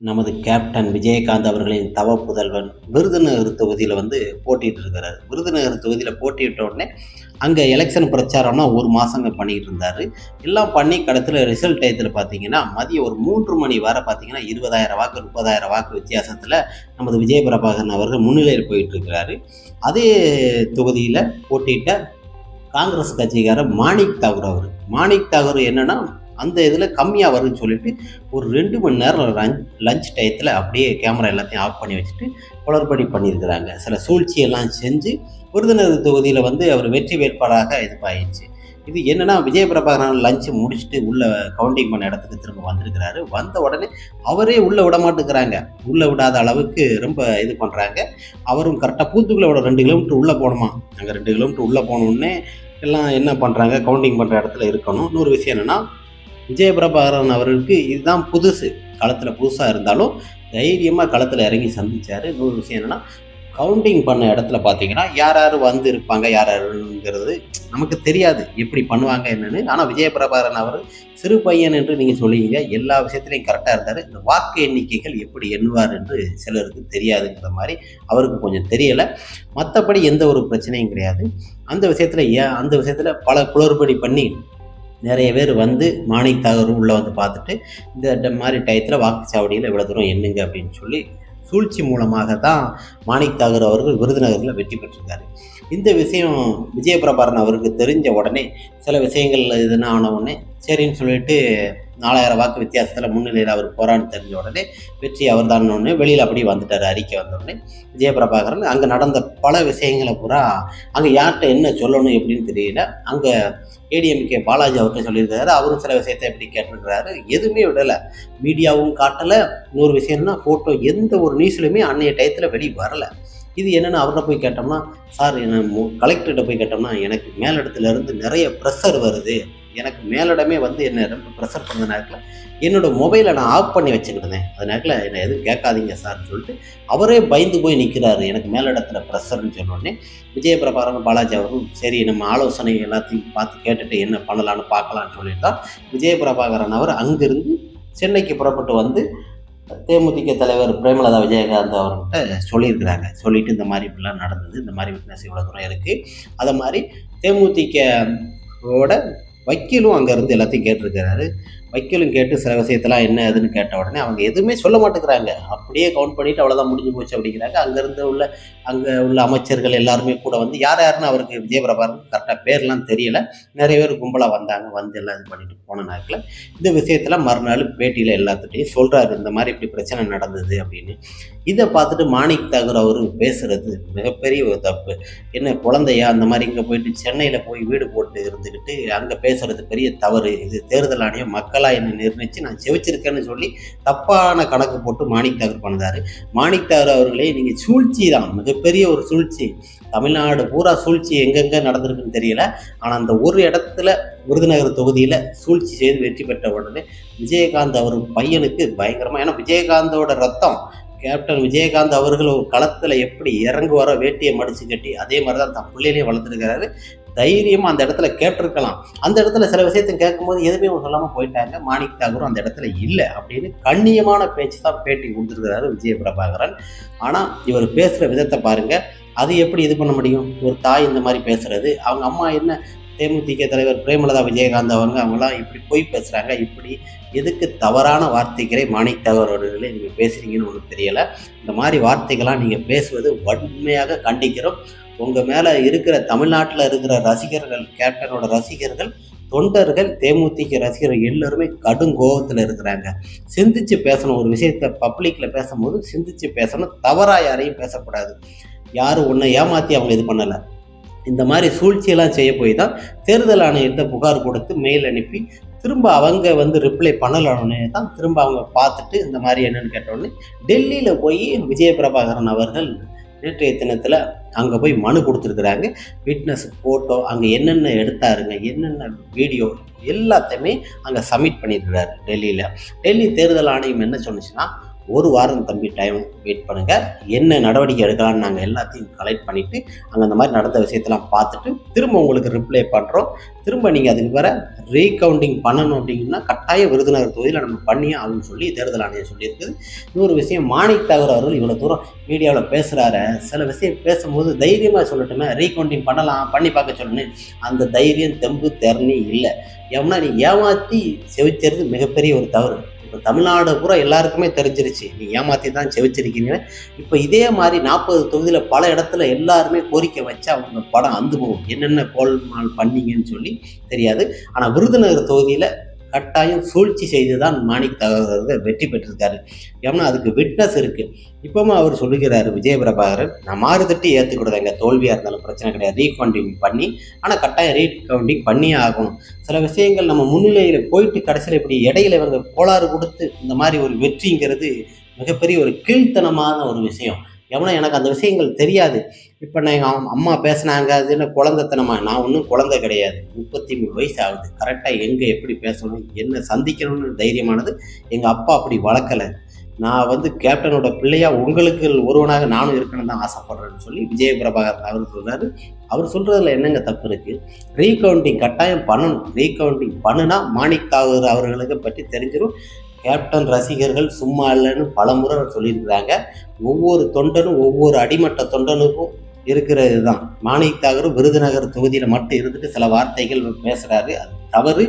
நமது கேப்டன் விஜயகாந்த் அவர்களின் தவ புதல்வன் விருதுநகர் தொகுதியில் வந்து போட்டிட்டு இருக்கிறாரு விருதுநகர் தொகுதியில் போட்டியிட்ட உடனே அங்கே எலெக்ஷன் பிரச்சாரம்னா ஒரு மாதமே பண்ணிக்கிட்டு இருந்தார். எல்லாம் பண்ணி கடத்தில் ரிசல்ட் டயத்தில் பார்த்தீங்கன்னா மதியம் ஒரு மூன்று மணி வரை பார்த்தீங்கன்னா இருபதாயிரம் வாக்கு முப்பதாயிரம் வாக்கு வித்தியாசத்தில் நமது விஜய பிரபாகரன் அவர்கள் முன்னிலையில் போயிட்டு இருக்கிறாரு. அதே தொகுதியில் போட்டியிட்ட காங்கிரஸ் கட்சிக்காரர் மாணிக் தாகூர் அவர். மாணிக் தாகூர் என்னென்னா அந்த இதில் கம்மியாக வரும்னு சொல்லிட்டு ஒரு ரெண்டு மணி நேரம் லஞ்ச் லஞ்ச் டயத்தில் அப்படியே கேமரா எல்லாத்தையும் ஆஃப் பண்ணி வச்சுட்டு குளறுபடி பண்ணியிருக்கிறாங்க. சில சூழ்ச்சியெல்லாம் செஞ்சு விருதுநகர் தொகுதியில் வந்து அவர் வெற்றி வேட்பாளராக இதுவாயிடுச்சு இது என்னென்னா விஜயபிரபாகரன் லஞ்சு முடிச்சுட்டு உள்ளே கவுண்டிங் பண்ண இடத்துக்கு திரும்ப வந்திருக்கிறாரு. வந்த உடனே அவரே உள்ளே விட மாட்டேங்கிறாங்க. உள்ளே விடாத அளவுக்கு ரொம்ப இது பண்ணுறாங்க அவரும் கரெக்டாக பூத்துக்குள்ள விட ரெண்டு கிலோமீட்டர் உள்ளே போகணுமா? அங்கே ரெண்டு கிலோமீட்டர் உள்ளே போனோடனே எல்லாம் என்ன பண்ணுறாங்க கவுண்டிங் பண்ணுற இடத்துல இருக்கணும். இன்னொரு விஷயம் என்னென்னா விஜயபிரபாகரன் அவர்களுக்கு இதுதான் புதுசு. களத்தில் புதுசாக இருந்தாலும் தைரியமாக களத்தில் இறங்கி சந்திச்சார். இன்னொரு விஷயம் என்னென்னா கவுண்டிங் பண்ண இடத்துல பார்த்தீங்கன்னா யார் யார் வந்து இருப்பாங்க யார் யாருங்கிறது நமக்கு தெரியாது. எப்படி பண்ணுவாங்க என்னென்னு. ஆனால் விஜயபிரபாகரன் அவர் சிறு பையன் என்று நீங்கள் சொல்லுவீங்க. எல்லா விஷயத்துலையும் கரெக்டாக இருந்தார். இந்த வாக்கு எண்ணிக்கைகள் எப்படி எண்ணுவார் என்று சிலருக்கு தெரியாதுங்கிற மாதிரி அவருக்கு கொஞ்சம் தெரியலை. மற்றபடி எந்த ஒரு பிரச்சனையும் கிடையாது. அந்த விஷயத்தில் ஏன் அந்த விஷயத்தில் பல குளறுபடி பண்ணி நிறைய பேர் வந்து மாணிக் தாகூர் உள்ளே வந்து பார்த்துட்டு இந்த மாதிரி டயத்தில் வாக்குச்சாவடியில் இவ்வளோ தூரம் எண்ணுங்க அப்படின்னு சொல்லி சூழ்ச்சி மூலமாக தான் மாணிக் தாகூர் அவர்கள் விருதுநகரில் வெற்றி பெற்றிருக்காரு. இந்த விஷயம் விஜயபிரபாரன் அவருக்கு தெரிஞ்ச உடனே சில விஷயங்கள் இதுனா ஆன உடனே சரின்னு சொல்லிட்டு நாலாயிரம் வாக்கு வித்தியாசத்தில் முன்னிலையில் அவர் போரான்னு தெரிஞ்ச உடனே வெற்றி அவர் தான் ஒன்று வெளியில் அப்படியே வந்துட்டார் அறிக்கை வந்த உடனே. விஜயபிரபாகரன் அங்கே நடந்த பல விஷயங்களை பூரா அங்கே யார்கிட்ட என்ன சொல்லணும் எப்படின்னு தெரியல. அங்கே ஏடிஎம்கே பாலாஜி அவர்கிட்ட சொல்லியிருக்காரு அவரும் சில விஷயத்தை எப்படி கேட்டிருக்கிறாரு. எதுவுமே விடலை. மீடியாவும் காட்டலை. இன்னொரு விஷயம்னா ஃபோட்டோ எந்த ஒரு நியூஸ்லையுமே அன்னைய டயத்தில் வெளியே வரலை. இது என்னென்னு அவர்கிட்ட போய் கேட்டோம்னா சார் என்ன கலெக்டர்கிட்ட போய் கேட்டோம்னா எனக்கு மேலிடத்துலேருந்து நிறைய ப்ரெஷர் வருது. எனக்கு மேலிடமே வந்து என்ன ரொம்ப ப்ரெஷர் பண்ண நேரத்தில் என்னோட மொபைலை நான் ஆஃப் பண்ணி வச்சுக்கிட்டேன். அது நேரத்தில் என்னை எதுவும் கேட்காதீங்க சார்னு சொல்லிட்டு அவரே பயந்து போய் நிற்கிறாரு எனக்கு மேலிடத்தில் ப்ரெஷர்னு சொன்னோடனே விஜயபிரபாரன் பாலாஜி அவரும் சரி நம்ம ஆலோசனை எல்லாத்தையும் பார்த்து கேட்டுட்டு என்ன பண்ணலான்னு பார்க்கலான்னு சொல்லிட்டு தான் விஜயபிரபாகரன் அவர் அங்கிருந்து சென்னைக்கு புறப்பட்டு வந்து தேமுதிக தலைவர் பிரேமலதா விஜயகாந்த் அவர்கிட்ட சொல்லியிருக்கிறாங்க. சொல்லிட்டு இந்த மாதிரி இப்படிலாம் நடந்தது இந்த மாதிரி விட்னஸ் இவ்வளோ தூரம் இருக்குது அதை மாதிரி தேமுதிக ஓட வக்கீலும் அங்கேருந்து எல்லாத்தையும் கேட்டிருக்கிறாரு. வைக்கலும் கேட்டு சில விஷயத்தெல்லாம் என்ன ஏதுன்னு கேட்ட உடனே அவங்க எதுவுமே சொல்ல மாட்டேங்கிறாங்க. அப்படியே கவுண்ட் பண்ணிவிட்டு அவ்வளோதான் முடிஞ்சு போச்சு அப்படிங்கிறாங்க. அங்கேருந்து உள்ள அங்கே உள்ள அமைச்சர்கள் எல்லாருமே கூட வந்து யார் யாருன்னு அவருக்கு விஜயபிரபாரன் கரெக்டாக பேர்லாம் தெரியல. நிறைய பேர் கும்பலாக வந்தாங்க. வந்து எல்லாம் இது பண்ணிட்டு போன நேரத்தில் இந்த விஷயத்தில் மறுநாள் பேட்டியில் எல்லாத்துட்டையும் சொல்கிறாரு இந்த மாதிரி இப்படி பிரச்சனை நடந்தது அப்படின்னு. இதை பார்த்துட்டு மாணிக் தாகூர் அவர் பேசுகிறது மிகப்பெரிய ஒரு தப்பு. என்ன குழந்தையா அந்த மாதிரி இங்கே போயிட்டு சென்னையில் போய் வீடு போட்டு இருந்துக்கிட்டு அங்கே பேசுகிறது பெரிய தவறு. இது தேர்தல் ஆணையம் மக்கள் மக்களா என்ன நிர்ணயித்து நான் செவிச்சிருக்கேன்னு சொல்லி தப்பான கணக்கு போட்டு மாணிக் தாகூர் பண்ணார். மாணிக் தாகூர் அவர்களே நீங்கள் சூழ்ச்சி தான் மிகப்பெரிய ஒரு சூழ்ச்சி. தமிழ்நாடு பூரா சூழ்ச்சி எங்கெங்கே நடந்திருக்குன்னு தெரியல. ஆனால் அந்த ஒரு இடத்துல விருதுநகர் தொகுதியில் சூழ்ச்சி செய்து வெற்றி பெற்ற உடனே விஜயகாந்த் அவர் பையனுக்கு பயங்கரமாக ஏன்னா விஜயகாந்தோட ரத்தம் கேப்டன் விஜயகாந்த் அவர்கள் ஒரு களத்தில் எப்படி இறங்குவாரோ வேட்டியை மடிச்சு கட்டி அதே மாதிரி தான் தன் பிள்ளையிலையும் வளர்த்துருக்கிறாரு. தைரியமாக அந்த இடத்துல கேட்டிருக்கலாம். அந்த இடத்துல சில விஷயத்தையும் கேட்கும்போது எதுவுமே அவங்க சொல்லாமல் போயிட்டாங்க. மாணிக் தாகூரும் அந்த இடத்துல இல்லை அப்படின்னு கண்ணியமான பேச்சு தான் பேட்டி கொடுத்துருக்கிறாரு விஜய பிரபாகரன் ஆனால் இவர் பேசுகிற விதத்தை பாருங்கள் அது எப்படி இது பண்ண முடியும்? ஒரு தாய் இந்த மாதிரி பேசுறது. அவங்க அம்மா என்ன தேமுதிக தலைவர் பிரேமலதா விஜயகாந்த் அவங்க அவங்களாம் இப்படி போய் பேசுகிறாங்க இப்படி எதுக்கு தவறான வார்த்தைகளை மாணிக் நீங்கள் பேசுகிறீங்கன்னு ஒன்றும் தெரியலை. இந்த மாதிரி வார்த்தைகள்லாம் நீங்கள் பேசுவது வன்மையாக கண்டிக்கிறோம். உங்கள் மேலே இருக்கிற தமிழ்நாட்டில் இருக்கிற ரசிகர்கள் கேப்டனோட ரசிகர்கள் தொண்டர்கள் தேமுதிக ரசிகர்கள் எல்லோருமே கடும் கோபத்தில் இருக்கிறாங்க. சிந்திச்சு பேசணும். ஒரு விஷயத்தை பப்ளிக்கில் பேசும்போது சிந்திச்சு பேசணும். தவறாக யாரையும் பேசக்கூடாது. யாரும் ஒன்றை ஏமாற்றி அவங்க இது பண்ணலை. இந்த மாதிரி சூழ்ச்சியெல்லாம் செய்ய போய் தான் தேர்தல் ஆணையத்தை புகார் கொடுத்து மெயில் அனுப்பி திரும்ப அவங்க வந்து ரிப்ளை பண்ணலன்னு தான் திரும்ப அவங்க பார்த்துட்டு இந்த மாதிரி என்னென்னு கேட்டோடனே டெல்லியில் போய் விஜய பிரபாகரன் அவர்கள் நேற்றைய தினத்தில் அங்கே போய் மனு கொடுத்துருக்குறாங்க. விட்னஸ் ஃபோட்டோ அங்கே என்னென்ன எடுத்தாருங்க என்னென்ன வீடியோ எல்லாத்தையுமே அங்கே சப்மிட் பண்ணியிருக்கிறாரு டெல்லியில். டெல்லி தேர்தல் ஆணையம் என்ன சொன்னுச்சுன்னா ஒரு வாரம் தம்பி டைம் வெயிட் பண்ணுங்கள் என்ன நடவடிக்கை எடுக்கலாம்னு நாங்கள் எல்லாத்தையும் கலெக்ட் பண்ணிவிட்டு அங்கே அந்த மாதிரி நடந்த விஷயத்தெல்லாம் பார்த்துட்டு திரும்ப உங்களுக்கு ரிப்ளை பண்ணுறோம் திரும்ப நீங்கள் அதுக்கு வர ரீகவுண்டிங் பண்ணணும் அப்படின்னா கட்டாய விருதுநகர் தொகுதியில் நம்ம பண்ணியே ஆகும்னு சொல்லி தேர்தல் ஆணையம் சொல்லியிருக்குது. இன்னொரு விஷயம் மாணிக் தகவல் அவர்கள் இவ்வளோ தூரம் மீடியாவில் பேசுகிறாரு சில விஷயம் பேசும்போது தைரியமாக சொல்லட்டுமே ரீகவுண்டிங் பண்ணலாம் பண்ணி பார்க்க சொல்லணும் அந்த தைரியம் தெம்பு திறனி இல்லை. ஏன்னா நீ ஏமாற்றி செவிச்சது மிகப்பெரிய ஒரு தவறு. இப்போ தமிழ்நாடு பூரா எல்லாருக்குமே தெரிஞ்சிருச்சு. நீ ஏமாற்றி தான் செவிச்சிருக்கீங்க இப்போ இதே மாதிரி நாற்பது தொகுதியில் பல இடத்துல எல்லாருமே கோரிக்கை வச்சு அவங்க படம் அந்து போகும். என்னென்ன கோல்மால் பண்ணீங்கன்னு சொல்லி தெரியாது. ஆனால் விருதுநகர் தொகுதியில் கட்டாயம் சூழ்ச்சி செய்து தான் மாணிக் தகவல்கள் வெற்றி பெற்றிருக்காரு. ஏன்னா அதுக்கு விட்னஸ் இருக்குது இப்போவும் அவர் சொல்லுகிறார் விஜய பிரபாகரன் நான் மாறுதட்டி ஏற்றுக்கூடாது எங்கள் தோல்வியாக இருந்தாலும் பிரச்சனை கிடையாது. ரீகவுண்டிங் பண்ணி ஆனால் கட்டாயம் ரீகவுண்டிங் பண்ணியே ஆகணும். சில விஷயங்கள் நம்ம முன்னிலையில் போயிட்டு கடைசியில் இப்படி இடையில இவங்க கோளாறு கொடுத்து இந்த மாதிரி ஒரு வெற்றிங்கிறது மிகப்பெரிய ஒரு கீழ்த்தனமான ஒரு விஷயம். எவனோ எனக்கு அந்த விஷயங்கள் தெரியாது. இப்போ நான் எங்கள் அம்மா பேசுனாங்க அது என்ன குழந்தைத்தனமா? நான் ஒன்றும் குழந்தை கிடையாது. முப்பத்தி மூணு வயசு ஆகுது கரெக்டாக எங்கே எப்படி பேசணும் என்ன சந்திக்கணும்னு தைரியமானது எங்கள் அப்பா அப்படி வளர்க்கலை. நான் வந்து கேப்டனோட பிள்ளையாக உங்களுக்கு ஒருவனாக நானும் இருக்கணும்னு தான் ஆசைப்படுறேன்னு சொல்லி விஜய பிரபாகர் அவர் சொல்கிறார் அவர் சொல்கிறதுல என்னங்க தப்பு இருக்குது ரீகவுண்டிங் கட்டாயம் பண்ணணும். ரீகவுண்டிங் பண்ணுனா மாணிக் தாகூர் அவர்களுக்கு பற்றி தெரிஞ்சிடும் கேப்டன் ரசிகர்கள் சும்மா இல்லைன்னு பல முறை சொல்லியிருக்கிறாங்க. ஒவ்வொரு தொண்டனும் ஒவ்வொரு அடிமட்ட தொண்டனுக்கும் இருக்கிறது தான் மாணிக் தாகூர் விருதுநகர் தொகுதியில் மட்டும் இருந்துட்டு சில வார்த்தைகள் பேசுகிறாரு அது தவறு.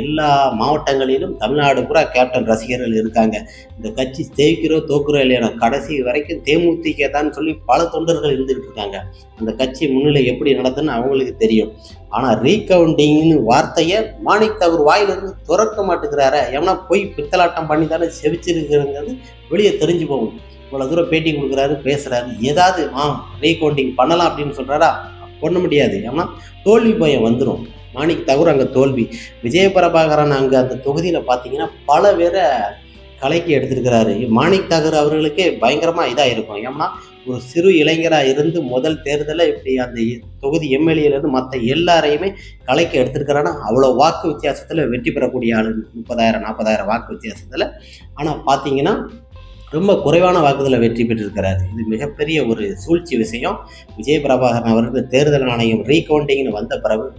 எல்லா மாவட்டங்களிலும் தமிழ்நாடு பூரா கேப்டன் ரசிகர்கள் இருக்காங்க. இந்த கட்சி ஜெயிக்கிறோ தோக்குறோ இல்லையா கடைசி வரைக்கும் தேமுதிக தான் சொல்லி பல தொண்டர்கள் இருந்துகிட்டு இருக்காங்க. அந்த கட்சி முன்னிலை எப்படி நடத்துன்னு அவங்களுக்கு தெரியும். ஆனால் ரீகவுண்டிங்னு வார்த்தையை மாணிக் தாகூர் வாயிலிருந்து துறக்க மாட்டேங்கிறார. ஏன்னா போய் பித்தலாட்டம் பண்ணி தானே செவிச்சிருக்கிறது வெளியே தெரிஞ்சு போகும். இவ்வளோ தூரம் பேட்டி கொடுக்குறாரு பேசுகிறாரு ஏதாவது ஆ ரீகவுண்டிங் பண்ணலாம் அப்படின்னு சொல்கிறாரா பண்ண முடியாது. ஏன்னா தோல்வி பயம் வந்துடும் மாணிக் தகூர் அங்கே தோல்வி. விஜய பிரபாகரன் அங்கே அந்த தொகுதியில் பார்த்தீங்கன்னா பல பேரை கலைக்கு எடுத்திருக்கிறாரு. மாணிக் தாகூர் அவர்களுக்கே பயங்கரமாக இதாக இருக்கும். ஏன்னா ஒரு சிறு இளைஞராக இருந்து முதல் தேர்தலில் இப்படி அந்த தொகுதி எம்எல்ஏலேருந்து மற்ற எல்லாரையுமே கலைக்கு எடுத்திருக்கிறான்னா அவ்வளோ வாக்கு வித்தியாசத்தில் வெற்றி பெறக்கூடிய ஆள் முப்பதாயிரம் நாற்பதாயிரம் வாக்கு வித்தியாசத்தில். ஆனால் பார்த்தீங்கன்னா ரொம்ப குறைவான வாக்குதலில் வெற்றி பெற்றிருக்கிறார். இது மிகப்பெரிய ஒரு சூழ்ச்சி விஷயம். விஜய் பிரபாகரன் அவர்கள் தேர்தல் ஆணையம் ரீகவுண்டிங்னு வந்த பிறகு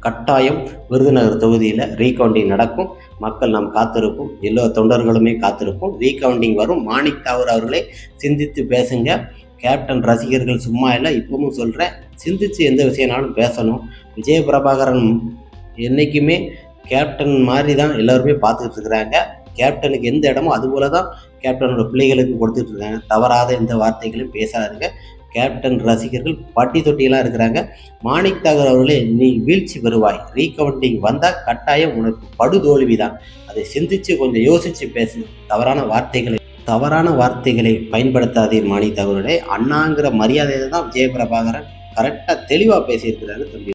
கட்டாயம் விருதுநகர் தொகுதியில் ரீகவுண்டிங் நடக்கும். மக்கள் நாம் காத்திருப்போம். எல்லா தொண்டர்களுமே காத்திருப்போம். ரீகவுண்டிங் வரும். மாணிக் தாவூர் அவர்களே சிந்தித்து பேசுங்க. கேப்டன் ரசிகர்கள் சும்மா இல்லை. இப்பவும் சொல்கிறேன் சிந்தித்து எந்த விஷயம்னாலும் பேசணும். விஜய பிரபாகரன் என்றைக்குமே கேப்டன் மாதிரி தான் எல்லோருமே பார்த்துக்கிட்டு இருக்கிறாங்க. கேப்டனுக்கு எந்த இடமோ அதுபோல தான் கேப்டனோட பிள்ளைகளுக்கு கொடுத்துட்டு இருக்காங்க தவறாத எந்த வார்த்தைகளையும் பேசாதுங்க. கேப்டன் ரசிகர்கள் பட்டி தொட்டியெல்லாம் இருக்கிறாங்க. மாணிக் தாகூர் அவர்களே நீ வீழ்ச்சி வருவாய் ரீகவுண்டிங் வந்தால் கட்டாயம் உனக்கு படுதோல்வி தான் அதை சிந்திச்சு கொஞ்சம் யோசிச்சு பேசு தவறான வார்த்தைகளை தவறான வார்த்தைகளை பயன்படுத்தாதீர் மாணிக் தாகூர்களே அண்ணாங்கிற மரியாதையை தான் விஜயபிரபாகரன் கரெக்டாக தெளிவாக பேசியிருக்கிறாரு தம்பி.